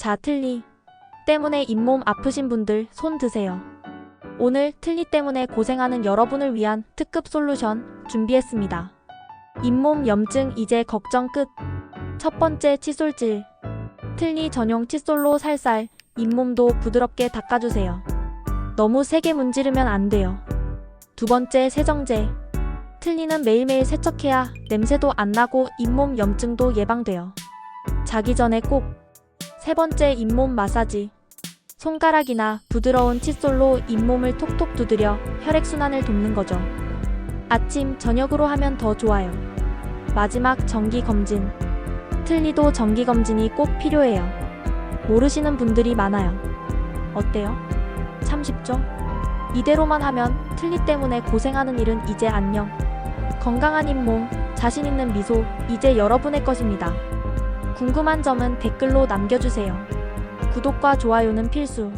자, 틀니. 때문에 잇몸 아프신 분들 손 드세요. 오늘 틀니 때문에 고생하는 여러분을 위한 특급 솔루션 준비했습니다. 잇몸 염증 이제 걱정 끝. 첫 번째 칫솔질. 틀니 전용 칫솔로 살살 잇몸도 부드럽게 닦아주세요. 너무 세게 문지르면 안 돼요. 두 번째 세정제. 틀니는 매일매일 세척해야 냄새도 안 나고 잇몸 염증도 예방돼요. 자기 전에 꼭. 세 번째 잇몸 마사지. 손가락이나 부드러운 칫솔로 잇몸을 톡톡 두드려 혈액순환을 돕는 거죠. 아침, 저녁으로 하면 더 좋아요. 마지막 정기 검진. 틀니도 정기 검진이 꼭 필요해요. 모르시는 분들이 많아요. 어때요? 참 쉽죠? 이대로만 하면 틀니 때문에 고생하는 일은 이제 안녕. 건강한 잇몸, 자신 있는 미소, 이제 여러분의 것입니다. 궁금한 점은 댓글로 남겨주세요. 구독과 좋아요는 필수.